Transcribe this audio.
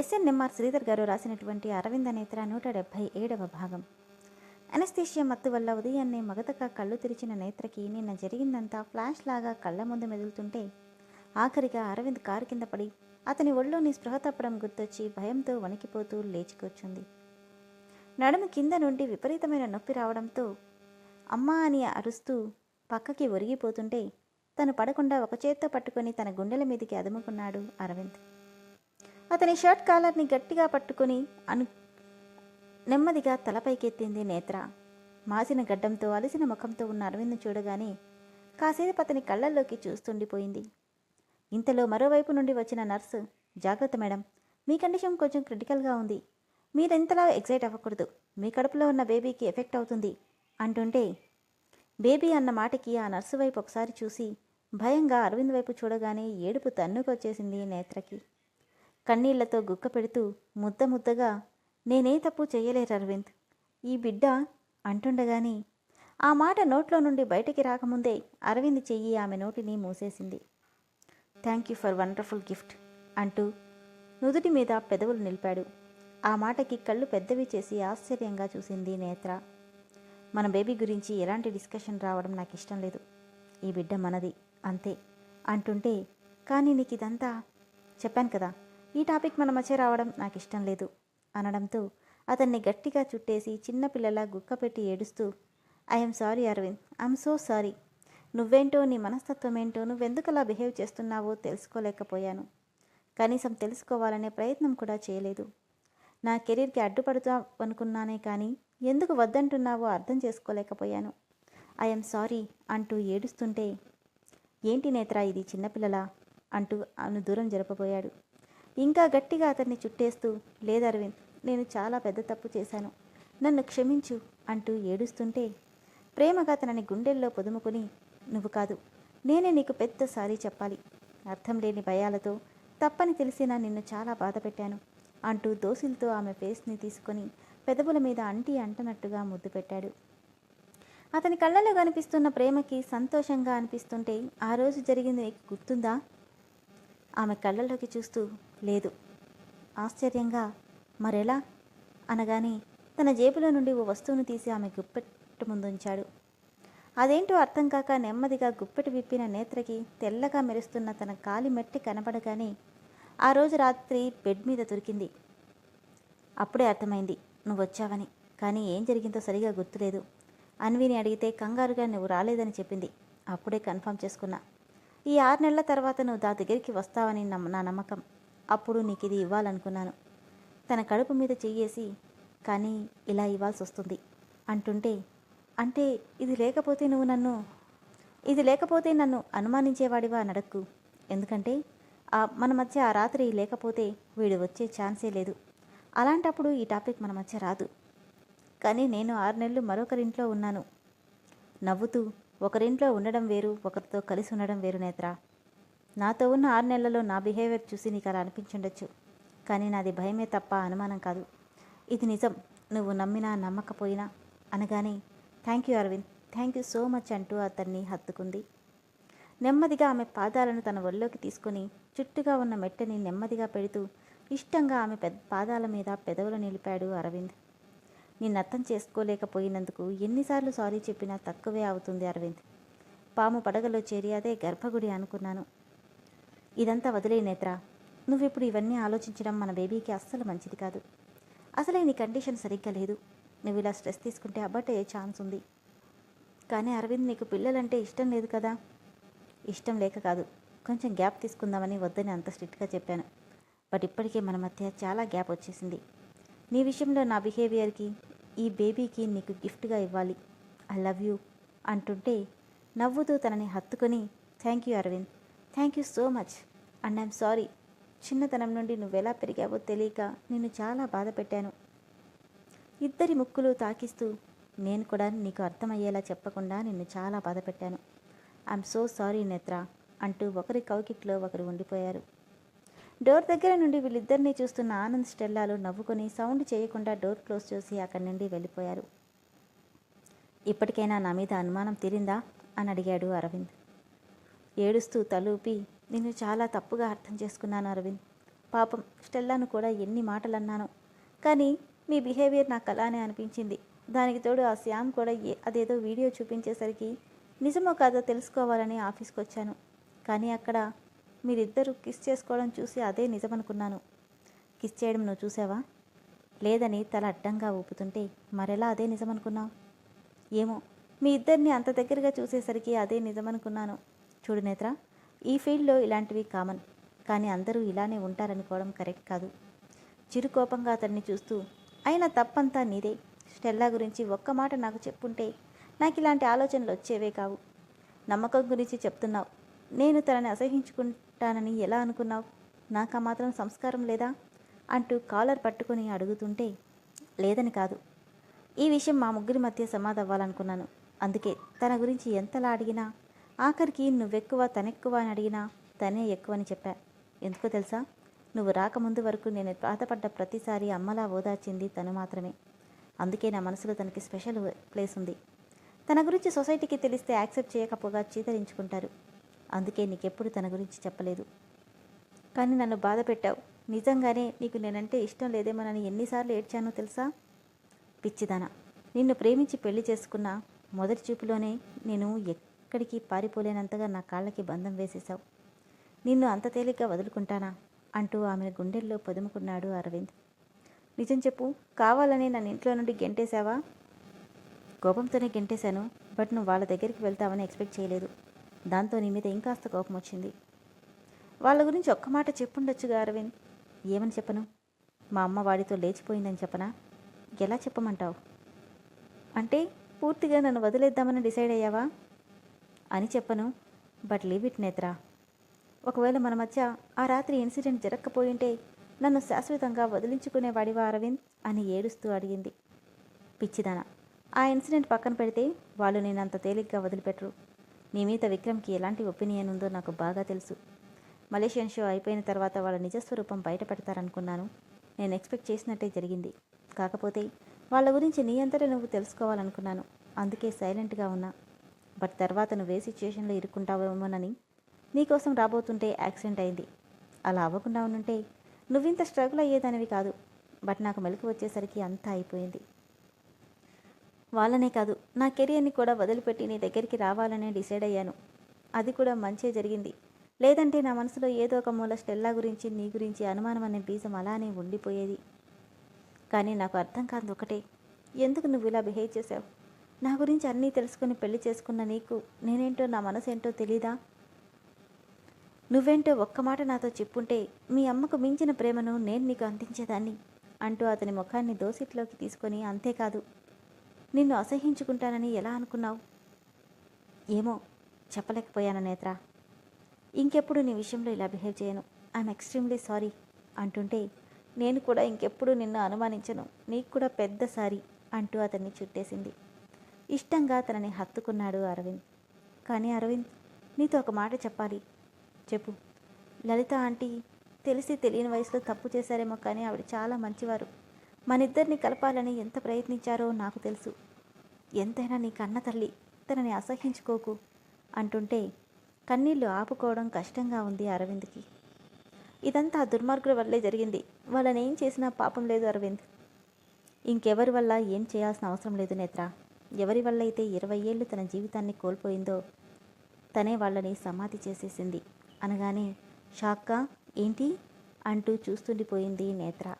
SNMR Sridhar గారు రాసినటువంటి అరవింద నేత్ర నూట డెబ్భై ఏడవ భాగం. అనస్థీషియా మత్తు వల్ల ఉదయాన్నే మగతగా కళ్ళు తెరిచిన నేత్రకి నిన్న జరిగిందంతా ఫ్లాష్ లాగా కళ్ళ ముందు మెదులుతుంటే ఆఖరిగా అరవింద్ కారు కింద పడి అతని ఒళ్ళోని స్పృహ తప్పడం గుర్తొచ్చి భయంతో వణికిపోతూ లేచి కూర్చుంది. నడుము కింద నుండి విపరీతమైన నొప్పి రావడంతో అమ్మా అని అరుస్తూ పక్కకి ఒరిగిపోతుంటే తను పడకుండా ఒక చేత్తో పట్టుకొని తన గుండెల మీదకి అదుముకున్నాడు అరవింద్. అతని షర్ట్ కాలర్ని గట్టిగా పట్టుకుని అను నెమ్మదిగా తలపైకెత్తింది నేత్ర. మాసిన గడ్డంతో అలసిన ముఖంతో ఉన్న అరవింద్ను చూడగానే కాసేపు అతని కళ్ళల్లోకి చూస్తుండిపోయింది. ఇంతలో మరోవైపు నుండి వచ్చిన నర్సు జాగ్రత్త మేడం మీ కండిషన్ కొంచెం క్రిటికల్గా ఉంది. మీరెంతలా ఎక్సైట్ అవ్వకూడదు. మీ కడుపులో ఉన్న బేబీకి ఎఫెక్ట్ అవుతుంది అంటుంటే బేబీ అన్న మాటకి ఆ నర్సు వైపు ఒకసారి చూసి భయంగా అరవింద్ వైపు చూడగానే ఏడుపు తన్నుకొచ్చేసింది నేత్రకి. కన్నీళ్ళతో గుక్క పెడుతూ ముద్ద ముద్దగా నేనే తప్పు చేయలేరు అరవింద్. ఈ బిడ్డ అంటుండగాని ఆ మాట నోట్లో నుండి బయటికి రాకముందే అరవింద్ చెయ్యి ఆమె నోటిని మూసేసింది. Thank you for wonderful gift అంటూ నుదుటి మీద పెదవులు నిలిపాడు. ఆ మాటకి కళ్ళు పెద్దవి చేసి ఆశ్చర్యంగా చూసింది నేత్ర. మన బేబీ గురించి ఎలాంటి డిస్కషన్ రావడం నాకు ఇష్టం లేదు. ఈ బిడ్డ మనది అంతే అంటుంటే కానీ నీకు ఇదంతా చెప్పాను కదా ఈ టాపిక్ మన మధ్య రావడం నాకు ఇష్టం లేదు అనడంతో అతన్ని గట్టిగా చుట్టేసి చిన్నపిల్లలా గుక్కపెట్టి ఏడుస్తూ I'm sorry Aravind I'm so sorry నువ్వేంటో నీ మనస్తత్వం ఏంటో నువ్వెందుకు అలా బిహేవ్ చేస్తున్నావో తెలుసుకోలేకపోయాను. కనీసం తెలుసుకోవాలనే ప్రయత్నం కూడా చేయలేదు. నా కెరీర్కి అడ్డుపడుతా అనుకున్నానే కానీ ఎందుకు వద్దంటున్నావో అర్థం చేసుకోలేకపోయాను. ఐఎమ్ సారీ అంటూ ఏడుస్తుంటే ఏంటి నేత్ర ఇది చిన్నపిల్లలా అంటూ ఆమెను దూరం జరపబోయాడు. ఇంకా గట్టిగా అతన్ని చుట్టేస్తూ లేదు అరవింద్ నేను చాలా పెద్ద తప్పు చేశాను. నన్ను క్షమించు అంటూ ఏడుస్తుంటే ప్రేమగా తనని గుండెల్లో పొదుముకుని నువ్వు కాదు నేనే నీకు పెద్ద సారీ చెప్పాలి. అర్థం లేని భయాలతో తప్పని తెలిసినా నిన్ను చాలా బాధ పెట్టాను అంటూ దోసులతో ఆమె ఫేస్ని తీసుకొని పెదవుల మీద అంటి అంటనట్టుగా ముద్దు పెట్టాడు. అతని కళ్ళలో కనిపిస్తున్న ప్రేమకి సంతోషంగా అనిపిస్తుంటే ఆ రోజు జరిగింది నీకు గుర్తుందా? ఆమె కళ్ళల్లోకి చూస్తూ లేదు. ఆశ్చర్యంగా మరెలా? అనగానే తన జేబులో నుండి ఓ వస్తువును తీసి ఆమె గుప్పెట్టు ముందుంచాడు. అదేంటో అర్థం కాక నెమ్మదిగా గుప్పెట విప్పిన నేత్రకి తెల్లగా మెరుస్తున్న తన కాలి మెట్టి కనపడగానే ఆ రోజు రాత్రి బెడ్ మీద దొరికింది. అప్పుడే అర్థమైంది. నువ్వు వచ్చావని. కానీ ఏం జరిగిందో సరిగా గుర్తులేదు. అన్విని అడిగితే కంగారుగా నువ్వు రాలేదని చెప్పింది. అప్పుడే కన్ఫర్మ్ చేసుకున్నా. ఈ ఆరు నెలల తర్వాత నువ్వు దా దగ్గరికి వస్తావని నమ్మ నా నమ్మకం. అప్పుడు నీకు ఇది ఇవ్వాలనుకున్నాను. తన కడుపు మీద చెయ్యేసి కానీ ఇలా ఇవ్వాల్సి వస్తుంది అంటుంటే అంటే ఇది లేకపోతే నువ్వు నన్ను ఇది లేకపోతే నన్ను అనుమానించేవాడివా నడక్కు? ఎందుకంటే ఆ మన మధ్య ఆ రాత్రి లేకపోతే వీడు వచ్చే ఛాన్సే లేదు. అలాంటప్పుడు ఈ టాపిక్ మన మధ్య రాదు. కానీ నేను ఆరు నెలలు మరొకరింట్లో ఉన్నాను. నవ్వుతూ ఒకరింట్లో ఉండడం వేరు ఒకరితో కలిసి ఉండడం వేరు నేత్ర. నాతో ఉన్న ఆరు నెలల్లో నా బిహేవియర్ చూసి నీకు అలా అనిపించుండొచ్చు. కానీ నాది భయమే తప్ప అనుమానం కాదు. ఇది నిజం. నువ్వు నమ్మినా నమ్మకపోయినా అనగానే thank you Aravind. Thank you so much అంటూ అతన్ని హత్తుకుంది. నెమ్మదిగా ఆమె పాదాలను తన ఒళ్ళోకి తీసుకొని చుట్టుగా ఉన్న మెట్టని నెమ్మదిగా పెడుతూ ఇష్టంగా ఆమె పెద్ద పాదాల మీద పెదవులు నిలిపాడు అరవింద్. నిన్ను అర్థం చేసుకోలేకపోయినందుకు ఎన్నిసార్లు సారీ చెప్పినా తక్కువే అవుతుంది అరవింద్. పాము పడగలో చేరి అదే గర్భగుడి అనుకున్నాను. ఇదంతా వదిలే నేత్ర. నువ్విప్పుడు ఇవన్నీ ఆలోచించడం మన బేబీకి అస్సలు మంచిది కాదు. అసలే నీ కండిషన్ సరిగ్గా లేదు. నువ్వు ఇలా స్ట్రెస్ తీసుకుంటే అబ్బటే ఛాన్స్ ఉంది. కానీ అరవింద్ నీకు పిల్లలంటే ఇష్టం లేదు కదా? ఇష్టం లేక కాదు. కొంచెం గ్యాప్ తీసుకుందామని వద్దని అంత స్ట్రిక్ట్గా చెప్పాను. బట్ ఇప్పటికే మన మధ్య చాలా గ్యాప్ వచ్చేసింది. నీ విషయంలో నా బిహేవియర్కి ఈ బేబీకి నీకు గిఫ్ట్గా ఇవ్వాలి. ఐ లవ్ యూ అంటుంటే నవ్వుతూ తనని హత్తుకొని thank you Aravind. Thank you so much. And I'm sorry. చిన్నతనం నుండి నువ్వెలా పెరిగావో తెలియక నిన్ను చాలా బాధ పెట్టాను. ఇద్దరి ముక్కులు తాకిస్తూ నేను కూడా నీకు అర్థమయ్యేలా చెప్పకుండా నిన్ను చాలా బాధ పెట్టాను. ఐఎమ్ సో సారీ నేత్ర అంటూ ఒకరి కౌకిట్లో ఒకరు ఉండిపోయారు. డోర్ దగ్గర నుండి వీళ్ళిద్దరినీ చూస్తున్న ఆనంద్ స్టెల్లాలు నవ్వుకొని సౌండ్ చేయకుండా డోర్ క్లోజ్ చేసి అక్కడి నుండి వెళ్ళిపోయారు. ఇప్పటికైనా నా మీద అనుమానం తీరిందా? అని అడిగాడు అరవింద్. ఏడుస్తూ తలూపి నిన్ను చాలా తప్పుగా అర్థం చేసుకున్నాను అరవింద్. పాపం స్టెల్లాను కూడా ఎన్ని మాటలు అన్నాను కానీ మీ బిహేవియర్ నాకు అలానే అనిపించింది. దానికి తోడు ఆ శ్యామ్ కూడా ఏ అదేదో వీడియో చూపించేసరికి నిజమో కాదో తెలుసుకోవాలని ఆఫీస్కి వచ్చాను కానీ అక్కడ మీరిద్దరూ కిస్ చేసుకోవడం చూసి అదే నిజమనుకున్నాను. కిస్ చేయడం నువ్వు చూసావా? లేదని తల అడ్డంగా ఊపుతుంటే మరెలా అదే నిజమనుకున్నావు? ఏమో మీ ఇద్దరిని అంత దగ్గరగా చూసేసరికి అదే నిజమనుకున్నాను. చూడు నేత్ర ఈ ఫీల్డ్లో ఇలాంటివి కామన్ కానీ అందరూ ఇలానే ఉంటారనుకోవడం కరెక్ట్ కాదు. చిరుకోపంగా అతన్ని చూస్తూ అయినా తప్పంతా నీదే. స్టెల్లా గురించి ఒక్క మాట నాకు చెప్పుంటే నాకు ఇలాంటి ఆలోచనలు వచ్చేవే కావు. నమ్మకం గురించి చెప్తున్నావు. నేను తనని ఉంటానని ఎలా అనుకున్నావు? నాకు మాత్రం సంస్కారం లేదా? అంటూ కాలర్ పట్టుకొని అడుగుతుంటే లేదని కాదు. ఈ విషయం మా ముగ్గురి మధ్య సమాధవ్వాలనుకున్నాను. అందుకే తన గురించి ఎంతలా అడిగినా ఆఖరికి నువ్వెక్కువ తనెక్కువ అని అడిగినా తనే ఎక్కువ అని చెప్పా. ఎందుకో తెలుసా? నువ్వు రాకముందు వరకు నేను బాధపడ్డ ప్రతిసారి అమ్మలా ఓదార్చింది తను మాత్రమే. అందుకే నా మనసులో తనకి స్పెషల్ ప్లేస్ ఉంది. తన గురించి సొసైటీకి తెలిస్తే యాక్సెప్ట్ చేయకపోగా చీతరించుకుంటారు అందుకే నీకెప్పుడు తన గురించి చెప్పలేదు. కానీ నన్ను బాధ పెట్టావు. నిజంగానే నీకు నేనంటే ఇష్టం లేదేమోనని ఎన్నిసార్లు ఏడ్చానో తెలుసా? పిచ్చిదానా. నిన్ను ప్రేమించి పెళ్ళి చేసుకున్న మొదటి చూపులోనే నేను ఎక్కడికి పారిపోలేనంతగా నా కాళ్ళకి బంధం వేసేశావు. నిన్ను అంత తేలిగ్గా వదులుకుంటానా? అంటూ ఆమెను గుండెల్లో పొదుముకున్నాడు అరవింద్. నిజం చెప్పు కావాలని నన్ను ఇంట్లో నుండి గెంటేశావా? కోపంతోనే గెంటేశాను బట్ నువ్వు వాళ్ళ దగ్గరికి వెళ్తావని ఎక్స్పెక్ట్ చేయలేదు. దాంతో నీ మీద ఇంకాస్త కోపం వచ్చింది? వాళ్ళ గురించి ఒక్క మాట చెప్పుండొచ్చుగా అరవింద్. ఏమని చెప్పను? మా అమ్మ వాడితో లేచిపోయిందని చెప్పనా? ఎలా చెప్పమంటావు? అంటే పూర్తిగా నన్ను వదిలేద్దామని డిసైడ్ అయ్యావా? అని చెప్పను. But leave it Netra. ఒకవేళ మన మధ్య ఆ రాత్రి ఇన్సిడెంట్ జరగకపోయింటే నన్ను శాశ్వతంగా వదిలించుకునేవాడివా అరవింద్? అని ఏడుస్తూ అడిగింది. పిచ్చిదాన. ఆ ఇన్సిడెంట్ పక్కన పెడితే వాళ్ళు నేను అంత తేలిగ్గా వదిలిపెట్టరు. నీ మీద విక్రమ్కి ఎలాంటి ఒపీనియన్ ఉందో నాకు బాగా తెలుసు. మలేషియన్ షో అయిపోయిన తర్వాత వాళ్ళ నిజస్వరూపం బయటపెడతారనుకున్నాను. నేను ఎక్స్పెక్ట్ చేసినట్టే జరిగింది. కాకపోతే వాళ్ళ గురించి నీ అంతటా నువ్వు తెలుసుకోవాలనుకున్నాను. అందుకే సైలెంట్గా ఉన్నా. బట్ తర్వాత నువ్వు ఏ సిచ్యుయేషన్లో ఇరుక్కుంటావేమోనని నీకోసం రాబోతుంటే యాక్సిడెంట్ అయింది. అలా అవ్వకుండా ఉంటే నువ్వింత స్ట్రగుల్ అయ్యేదానివి కాదు. బట్ నాకు మెలకు వచ్చేసరికి అంతా అయిపోయింది. వాళ్ళనే కాదు నా కెరియర్ని కూడా వదిలిపెట్టి నీ దగ్గరికి రావాలనే డిసైడ్ అయ్యాను. అది కూడా మంచే జరిగింది. లేదంటే నా మనసులో ఏదో ఒక మూల స్టెల్లా గురించి నీ గురించి అనుమానం అనే బీజం అలానే ఉండిపోయేది. కానీ నాకు అర్థం కాదు ఒకటే ఎందుకు నువ్వు ఇలా బిహేవ్ చేసావు నా గురించి అన్నీ తెలుసుకుని పెళ్ళి చేసుకున్న నీకు నేనేంటో నా మనసు ఏంటో తెలీదా? నువ్వేంటో ఒక్క మాట నాతో చెప్పుంటే మీ అమ్మకు మించిన ప్రేమను నేను నీకు అందించేదాన్ని అంటూ అతని ముఖాన్ని దోసిట్లోకి తీసుకొని అంతేకాదు నిన్ను అసహించుకుంటానని ఎలా అనుకున్నావు? ఏమో చెప్పలేకపోయాను నేత్ర. ఇంకెప్పుడు నీ విషయంలో ఇలా బిహేవ్ చేయను. ఐఎమ్ ఎక్స్ట్రీమ్లీ సారీ అంటుంటే నేను కూడా ఇంకెప్పుడు నిన్ను అనుమానించను. నీకు కూడా పెద్ద సారీ అంటూ అతన్ని చుట్టేసింది. ఇష్టంగా తనని హత్తుకున్నాడు అరవింద్. కానీ అరవింద్ నీతో ఒక మాట చెప్పాలి. చెప్పు. లలిత ఆంటీ తెలిసి తెలియని వయసులో తప్పు చేశారేమో కానీ ఆవిడ చాలా మంచివారు. మనిద్దరిని కలపాలని ఎంత ప్రయత్నించారో నాకు తెలుసు. ఎంతైనా నీ కన్న తల్లి తనని అసహించుకోకు అంటుంటే కన్నీళ్ళు ఆపుకోవడం కష్టంగా ఉంది అరవింద్కి. ఇదంతా దుర్మార్గుల వల్లే జరిగింది. వాళ్ళని ఏం చేసినా పాపం లేదు అరవింద్. ఇంకెవరి వల్ల ఏం చేయాల్సిన అవసరం లేదు నేత్ర. ఎవరి వల్ల అయితే ఇరవై ఏళ్ళు తన జీవితాన్ని కోల్పోయిందో తనే వాళ్ళని సమాధి చేసేసింది. అనగానే షాక్గా ఏంటి? అంటూ చూస్తుండిపోయింది నేత్ర.